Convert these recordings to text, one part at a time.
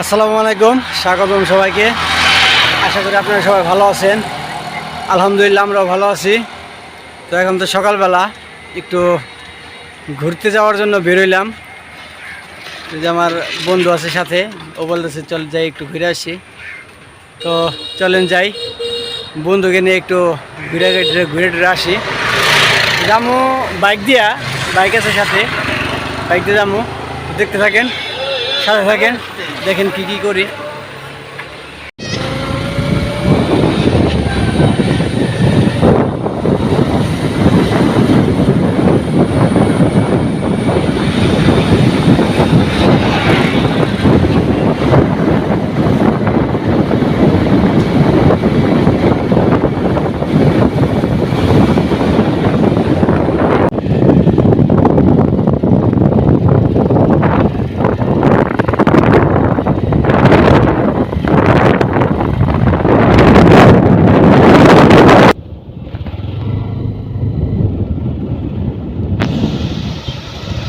আসসালামু আলাইকুম, স্বাগতম সবাইকে। আশা করি আপনারা সবাই ভালো আছেন। আলহামদুলিল্লাহ, আমরাও ভালো আছি। তো এখন তো সকালবেলা, একটু ঘুরতে যাওয়ার জন্য বেরোইলাম যে আমার বন্ধু আছে সাথে, ও বলতেছে, চল যাই, একটু ঘুরে আসি। তো চলেন যাই। বন্ধুকে নিয়ে একটু ঘুরে ঘুরে ঘুরে টুরে আসি। যামু বাইক দিয়া, বাইক আছে সাথে। বাইক দিয়ে যামু। দেখতে থাকেন। সাথে থাকেন দেখেন কি কি করি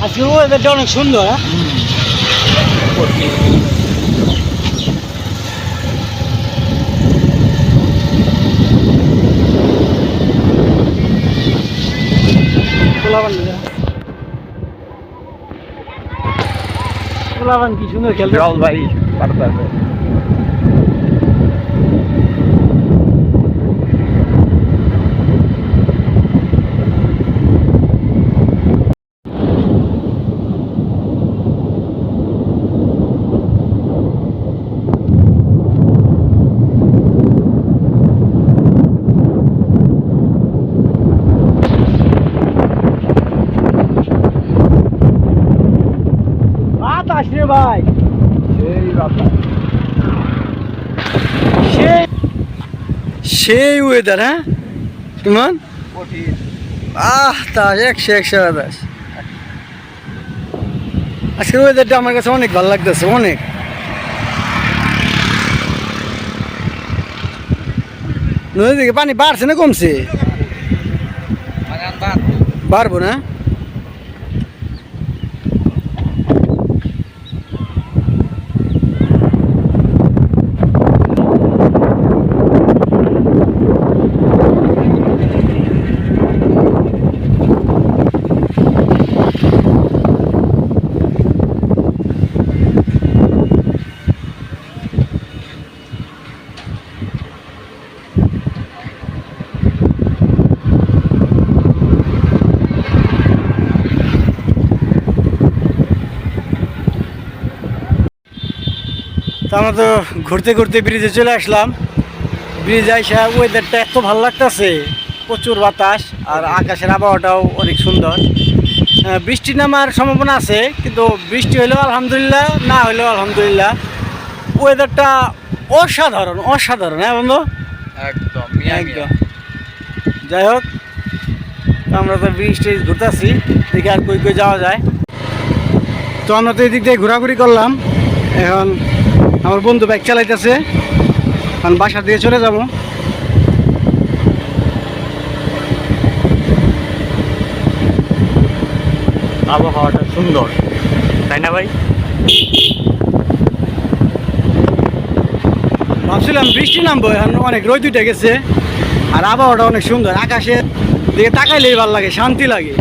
আজকে ওয়েদারটা অনেক সুন্দর হ্যাঁ? পোলাবান কি সুন্দর খেলতে রাহুল ভাই বাতাস রে ভাই সেই বাতাস সেই সেই ওয়েদার হ্যাঁ? কেমন আহ তাস একশো একশো বাতাস আজকের ওয়েদারটা আমার কাছে অনেক ভালো লাগতেছে, অনেক। নদী থেকে পানি বাড়ছে না কমছে? বাড়বো না। আমরা তো ঘুরতে ঘুরতে ব্রিজে চলে আসলাম। ব্রিজে আইসা ওয়েদারটা এত ভালো লাগতেছে প্রচুর বাতাস আর আকাশের আবহাওয়াটাও অনেক সুন্দর। বৃষ্টি নামার সম্ভাবনা আছে কিন্তু বৃষ্টি হলেও আলহামদুলিল্লাহ না হলেও আলহামদুলিল্লাহ ওয়েদারটা অসাধারণ অসাধারণ হ্যাঁ বন্ধু? একদম একদম। যাই হোক আমরা তো ব্রিজ টিজ ঘুরতেছি দেখি আর কই কই যাওয়া যায়। তো আমরা তো এদিক দিয়ে ঘোরাঘুরি করলাম এখন আমার বন্ধু বাইক চালাইতেছে। এখন বাসার দিকে চলে যাব। আবহাওয়াটা সুন্দর তাই না ভাই? ভাবছিলাম বৃষ্টি নামবো এখন অনেক রোদ উঠে গেছে আর আবহাওয়াটা অনেক সুন্দর আকাশের দিকে তাকাইলেই ভালো লাগে শান্তি লাগে।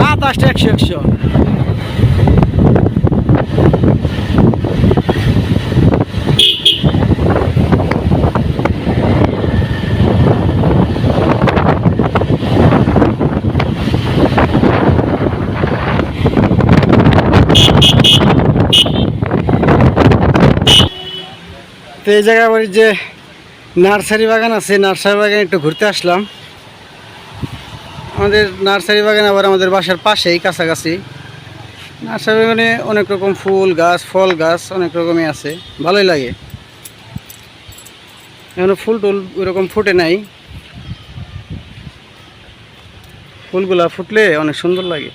বাতাসটা একশো একশো। এই জায়গায় এই যে নার্সারি বাগান আছে, নার্সারি বাগানে একটু ঘুরতে আসলাম। আমাদের নার্সারি বাগান আবার আমাদের বাসার পাশেই, কাছাকাছি। নার্সারি বাগানে অনেক রকম ফুল গাছ, ফল গাছ অনেক রকমই আছে। ভালোই লাগে। এখনও ফুল টুল ওইরকম ফুটে নাই। ফুলগুলা ফুটলে অনেক সুন্দর লাগে।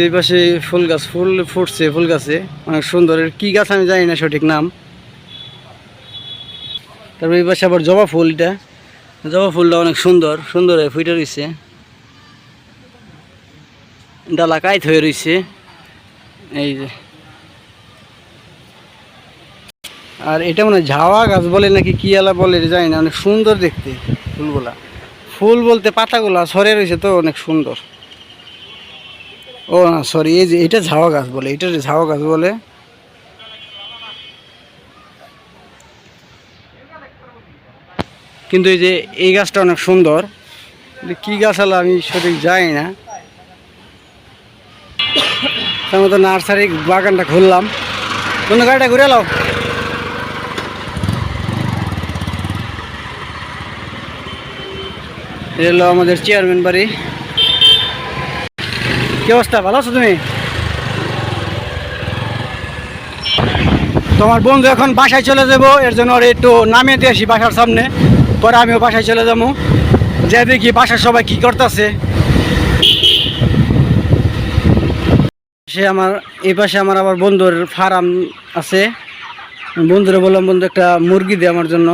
এই পাশে ফুল গাছ, ফুল ফুটছে ফুল গাছে। অনেক সুন্দর। কি গাছ আমি জানি না সঠিক নাম। তারপর এই পাশে আবার জবা ফুলটা জবা ফুলটা অনেক সুন্দর সুন্দর ফুটে রয়েছে ডালা কাইত হয়ে রয়েছে এই যে। আর এটা মানে ঝাওয়া গাছ বলে নাকি কি আলা বলে জানি না। অনেক সুন্দর দেখতে ফুলগুলা। ফুল বলতে পাতাগুলা সরে রয়েছে তো অনেক সুন্দর। ও না সরি এই যে এটা ঝাওয়া গাছ বলে, এটা ঝাওয়া গাছ বলে। কিন্তু এই যে এই গাছটা অনেক সুন্দর কি গাছ হলো আমি সঠিক যাই না। তার মতো নার্সারি বাগানটা খুললাম। বন্ধু গাড়িটা ঘুরে এলাও এটা হলো আমাদের চেয়ারম্যান বাড়ি। কি অবস্থা? ভালো আছো তুমি? তোমার বন্ধু এখন বাসায় চলে যাব, এর জন্য ওর একটু নামিয়ে দিয়ে আসি বাসার সামনে। পরে আমিও বাসায় চলে যাব। যে দেখি বাসার সবাই কি করতেছে। সে আমার, এই পাশে আমার আবার বন্ধুর ফার্ম আছে। বন্ধুরে বললাম বন্ধু একটা মুরগি দে আমার জন্য।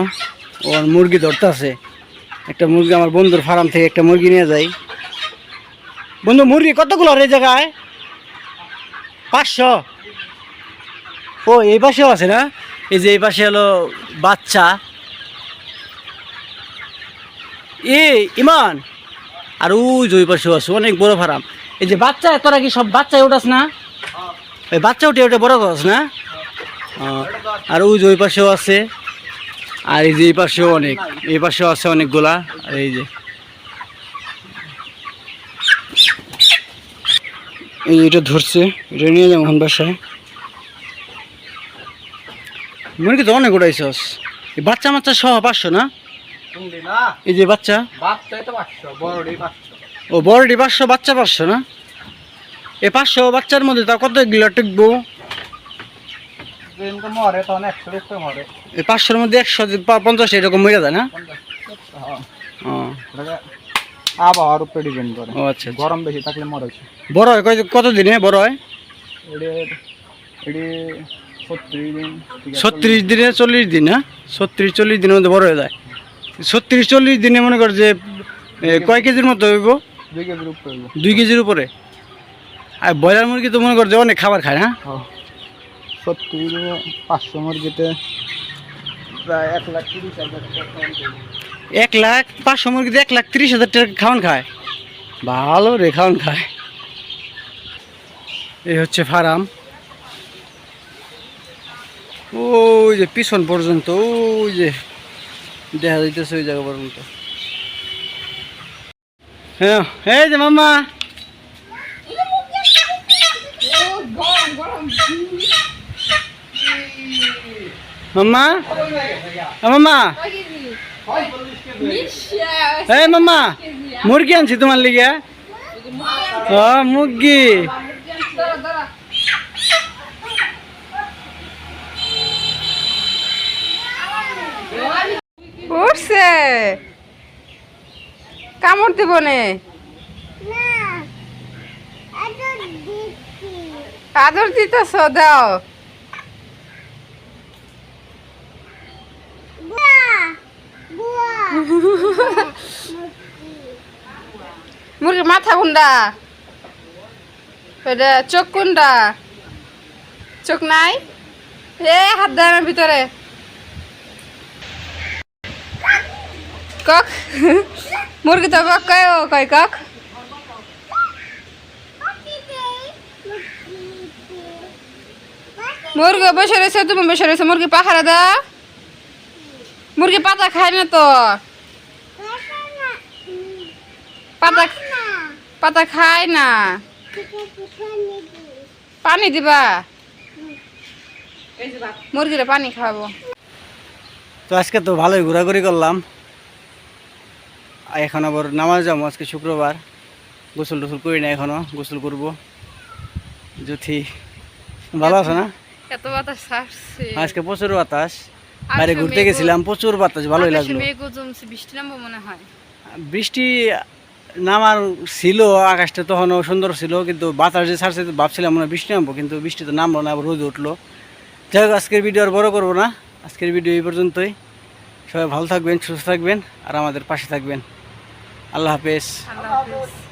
ওর মুরগি ধরতে আছে একটা মুরগি আমার বন্ধুর ফার্ম থেকে একটা মুরগি নিয়ে যাই বন্ধু, মুরগি কতগুলো এই জায়গায়? পাঁচশো। ও, এই পাশেও আছে না? এই যে এই পাশে হলো বাচ্চা। এ, ইমান। আর ওই যে ওই পাশেও আছে, অনেক বড় ফার্ম। এই যে বাচ্চা, তোরা কি সব বাচ্চায় উঠাস না? ওই বাচ্চা উঠে উঠে বড় করস না? আর ওই যে ওই পাশেও আছে। আর এই যে এই পাশেও অনেক, এই পাশেও আছে অনেকগুলা। আর এই যে এই এটা ধরছে এটা নিয়ে যাব বাসায়। মুরগি তো অনেক উড়াইছস এই বাচ্চা মাচ্চা সহ পাঁচশো না? এই যে বাচ্চা। ও বড়ডি পাঁচশো বাচ্চা পাঁচশো না? এই পাঁচশো বাচ্চার মধ্যে তা কত এগুলো টিকবো? এই পাঁচশোর মধ্যে একশো পঞ্চাশ এরকম মরে যায় না? আবহাওয়ার উপরে ডিপেন্ড করে ও আচ্ছা আচ্ছা। গরম বেশি থাকলে মরে বড় হয় কয়- কত দিনে বড় হয় এটি ছত্রিশ দিন ছত্রিশ দিনে চল্লিশ দিন হ্যাঁ ছত্রিশ চল্লিশ দিনের মধ্যে বড় হয়ে যায় ছত্রিশ চল্লিশ দিনে মনে কর যে এ, কয় কেজির মতো হইব দুই কেজির উপরে। দুই কেজির উপরে আর ব্রয়লার মুরগি তো মনে কর যে অনেক খাবার খায় হ্যাঁ হ্যাঁ। ছত্রিশ দিনে পাঁচশো মুরগিতে প্রায় এক লাখ তিরিশ হাজার টাকা। এক লাখ, পাঁচশো মুরগিতে এক লাখ তিরিশ হাজার টাকা খাওয়ান খায়। ভালো রে খাওয়ান খায়। এই হচ্ছে ফার্ম। ওই যে পিছন পর্যন্ত, ওই যে দেখা যাইতেছে ওই জায়গা পর্যন্ত। হ্যাঁ এই যে মাম্মা। মাম্মা? মাম্মা? এই মাম্মা মুরগি আনছি তোমার লিগে। ও মুরগি। উঠছে। কামড় দিব নে। আদর দিতেছ দাও। মুরগির মাথা কোনটা এটা চোখ কোনটা চোখ নাই? এ, হাত দেয় আমার ভিতরে। কক? মুরগি তো কক কয় কয় কক? মুরগি বসে রয়েছে, তুমি বসে রয়েছে। মুরগি পাখারা দাও। মুরগি পাতা খায় না তো? পাতা পাতা খায় না? পানি দিবা? মুরগিরে পানি খাওয়াবো। তো আজকে তো ভালোই ঘোরাঘুরি করলাম। এখন আবার নামাজ যাব আজকে শুক্রবার। গোসল টোসল করি না এখনও গোসল করব। যদি ভালো আছে না? এত বাতাস আজকে প্রচুর বাতাস। বাইরে ঘুরতে গেছিলাম প্রচুর বাতাস ভালোই লাগল। বৃষ্টি নামবো মনে হয়? বৃষ্টি নামার ছিল আকাশটা তখনও সুন্দর ছিল কিন্তু বাতাস যে ছাড়ছে ভাবছিলাম মনে বৃষ্টি নামবো কিন্তু বৃষ্টি তো নামলো না আবার রোদ উঠল। যাই হোক আজকের ভিডিও আর বড় করব না। আজকের ভিডিও এই পর্যন্তই। সবাই ভালো থাকবেন সুস্থ থাকবেন আর আমাদের পাশে থাকবেন। আল্লাহ হাফেজ। আল্লাহ হাফেজ।